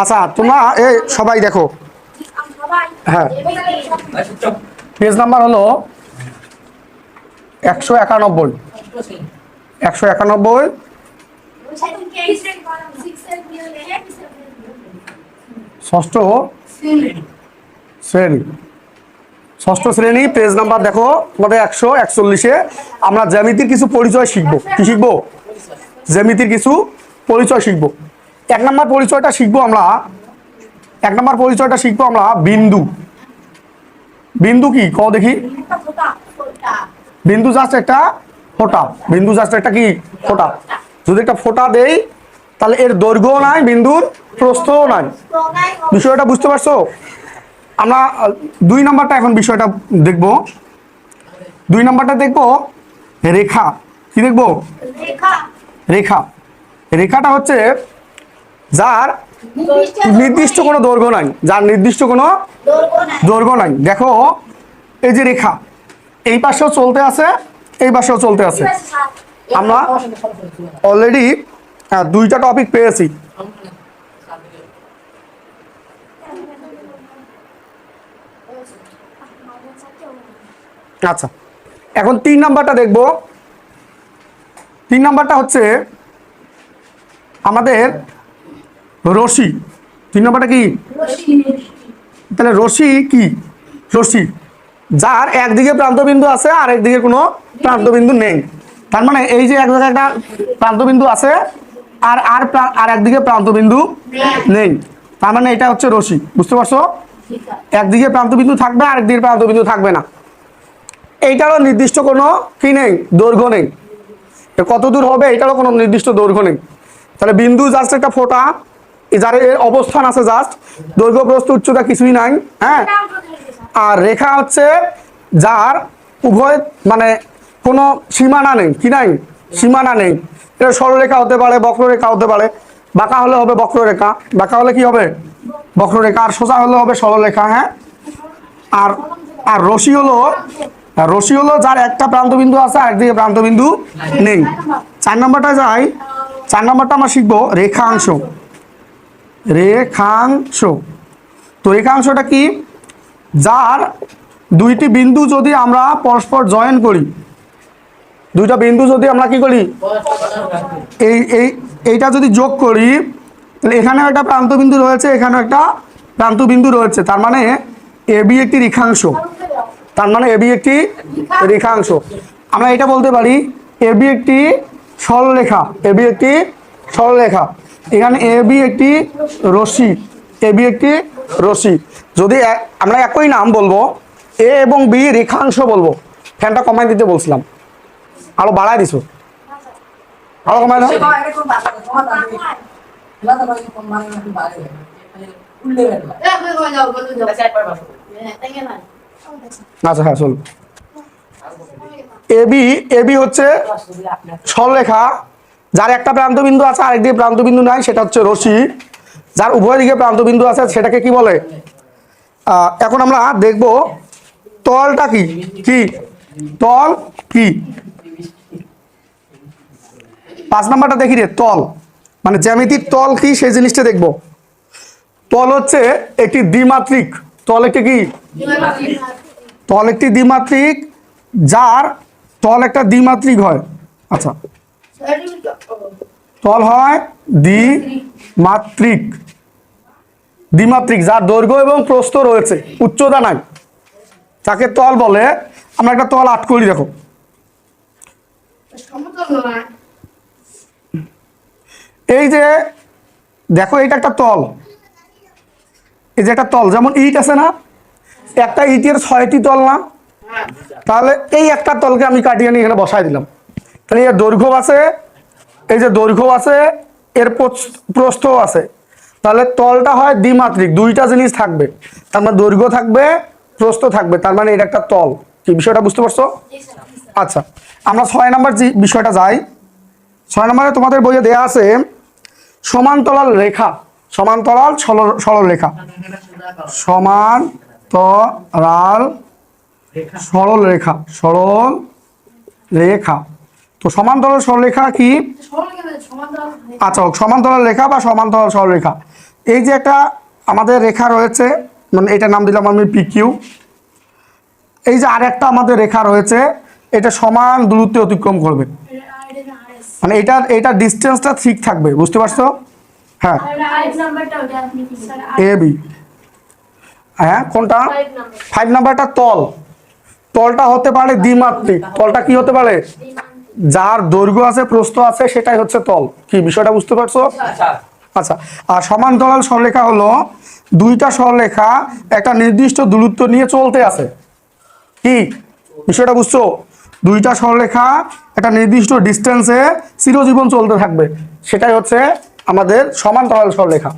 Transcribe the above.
আচ্ছা তোমরা এই সবাই দেখো। হ্যাঁ। পেজ নাম্বার হলো একশো একানব্বই। একশো একানব্বই। ষষ্ঠ শ্রেণি। ষষ্ঠ শ্রেণি, পেজ নাম্বার দেখো, তোমাদের একশো একচল্লিশে। আমরা জ্যামিতির কিছু পরিচয় শিখব। কি শিখব? জ্যামিতির কিছু পরিচয় শিখব। এক নম্বর পরিচয়টা শিখব আমরা। এক নম্বর পরিচয়টা শিখব আমরা বিন্দু। বিন্দু কি? ক দেখি। বিন্দু জাস্ট একটা ফোঁটা। বিন্দু জাস্ট একটা কি? ফোঁটা। যদি একটা ফোঁটা দেই তাহলে এর দৈর্ঘ্যও নাই বিন্দুর প্রস্থও নাই। বিষয়টা বুঝতে পারছ? আমরা দুই নম্বরটা এখন বিষয়টা দেখব। দুই নম্বরটা দেখব রেখা। কি দেখব? রেখা। রেখাটা হচ্ছে যার নির্দিষ্ট কোনো দৈর্ঘ্য নাই, যার নির্দিষ্ট কোনো দৈর্ঘ্য নাই। দেখো, এই যে রেখা, এই পাশেও চলতে আছে, এই পাশেও চলতে আছে। আমরা অলরেডি দুইটা টপিক পেয়েছি। আচ্ছা এখন তিন নাম্বারটা দেখব। তিন নাম্বারটা হচ্ছে আমাদের রশি, তিন নম্বরটা কি? তাহলে রশি কি? রশি, যার একদিকে প্রান্তবিন্দু আছে, আর একদিকে কোনো প্রান্তবিন্দু নেই। তার মানে এই যে এক জায়গায় একটা প্রান্তবিন্দু আছে, আর আর আর একদিকে প্রান্তবিন্দু নেই। তার মানে এটা হচ্ছে রশি, বুঝতে পারছ? একদিকে প্রান্তবিন্দু থাকবে, আর একদিকে প্রান্তবিন্দু থাকবে না। এইটারও নির্দিষ্ট কোনো কি নেই? দৈর্ঘ্য নেই। কত দূর হবে? এটারও কোনো নির্দিষ্ট দৈর্ঘ্য নেই। তাহলে বিন্দু জাস্ট একটা ফোঁটা যার এর অবস্থান আছে জাস্ট দৈর্ঘ্য, প্রস্থ, উচ্চতা কিছুই নাই হ্যাঁ? আর রেখা হচ্ছে যার উভয় মানে কোনো সীমানা নেই, কি নাই? সীমানা নেই। এটা সরলরেখা হতে পারে, বক্ররেখা হতে পারে। বাঁকা হলে হবে বক্ররেখা, বাঁকা হলে কি হবে? বক্ররেখা। আর সোজা হলে হবে সরলরেখা হ্যাঁ? আর আর রশি হলো রশি হলো যার একটা প্রান্তবিন্দু আছে, আর একদিকে প্রান্তবিন্দু নেই। চার নম্বরটা যাই, চার নম্বরটা আমরা শিখব রেখাংশ। রেখাংশ। তো রেখাংশটা কি? যার দুইটি বিন্দু যদি আমরা পরস্পর জয়েন করি, দুইটা বিন্দু যদি আমরা কি করি? এই এই, এইটা যদি যোগ করি, তাহলে এখানেও একটা প্রান্তবিন্দু রয়েছে, এখানেও একটা প্রান্তবিন্দু রয়েছে। তার মানে এবি একটি রেখাংশ। তার মানে এবি একটি রেখাংশ। আমরা এটা বলতে পারি এবি একটি সরলরেখা এবি একটি সরলরেখা। এখানে এ বি একটি রশি এ বি একটি রশি। যদি আমরা একই নাম বলব এ এবং বি রেখাংশ বলব, ফ্যানটা কমাই দিতে বলছিলাম। আরও বাড়াই দিছো। আরও কমাই দাও। আচ্ছা হ্যাঁ চল। এবি এবি হচ্ছে সরলরেখা। যার একটা প্রান্তবিন্দু আছে আরেকদিকে প্রান্তবিন্দু নাই, সেটা হচ্ছে রশি যার উভয় দিকে প্রান্তবিন্দু আছে, সেটাকে কি বলে? এখন আমরা দেখব তলটা কি? কি? তল কি? পাঁচ নাম্বারটা দেখি রে, তল। মানে জ্যামিতির তল কি, সেই জিনিসটা দেখব। তল হচ্ছে একটি দ্বিমাত্রিক। তল একটি কি? তল একটি দ্বিমাত্রিক, যার তল একটা দ্বিমাত্রিক হয়। আচ্ছা। তল হয় দ্বিমাত্রিক। দ্বিমাত্রিক যার দৈর্ঘ্য এবং প্রস্থ রয়েছে উচ্চতা নাই। তাকে তল বলে আমরা একটা তল আট করি দেখো। এই যে দেখো এটা একটা তল। এই যে একটা তল যেমন ইট আছে না একটা ইটের ছয়টি তল না? তাহলে এই একটা তলকে আমি কাটিয়ে নিয়ে এখানে বসাই দিলাম। তাহলে এর দৈর্ঘ্য আছে এই যে দৈর্ঘ্য আছে এর প্রস্থ- প্রস্থও আছে। তাহলে তলটা হয় দ্বিমাত্রিক দুইটা জিনিস থাকবে। তার মানে দৈর্ঘ্য থাকবে প্রস্থ থাকবে তার মানে এটা একটা তল। কি বিষয়টা বুঝতে পারছ? আচ্ছা আমরা ছয় নম্বর যে বিষয়টা যাই। ছয় নম্বরে তোমাদের বইয়ে দেয়া আছে সমান্তরাল রেখা সমান্তরাল সরল- সরল রেখা। সমান্তরাল সরল রেখা সরল রেখা। তো সমান্তরাল সরলরেখা কি? আচ্ছা সমান্তরাল রেখা বা সমান্তরাল সরলরেখা। এই যে একটা আমাদের রেখা রয়েছে মানে এটা নাম দিলাম আমি পিকিউ এই যে আরেকটা আমাদের রেখা রয়েছে এটা সমান দূরত্বে অতিক্রম করবে। মানে এটার এটা ডিস্টেন্সটা ঠিক থাকবে বুঝতে পারছ? হ্যাঁ। এ বি হ্যাঁ কোনটা? ফাইভ নাম্বারটা তল। তলটা হতে পারে দ্বিমাত্রিক। তলটা কি হতে পারে? যার দৈর্ঘ্য আছে প্রস্থ আছে সেটাই হচ্ছে তল। কি বিষয়টা বুঝতে পারছ? আচ্ছা আর সমান্তরাল সরলেখা হলো দুইটা সরলেখা একটা নির্দিষ্ট দূরত্ব নিয়ে চলতে আছে। কি বিষয়টা বুঝছ? দুইটা সরলেখা একটা নির্দিষ্ট ডিস্টেন্সে চিরজীবন চলতে থাকবে। সেটাই হচ্ছে আমাদের সমান্তরাল সরলেখা